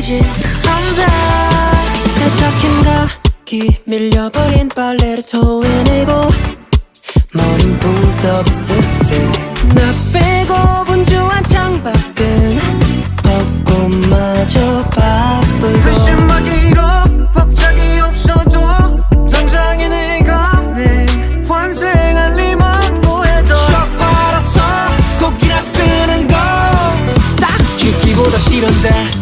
지지 혼자 세척힌 각이 밀려버린 빨래를 토해내고 머린 붕 떠 습세. 나 빼고 분주한 창밖은 벚꽃마저 바쁘고 글씨막이로 박자기 없어도 당장에 내가 내 환생할 리만 보여줘. 쭉 팔아서 꽃이라 쓰는 거 딱 죽기보다 싫은데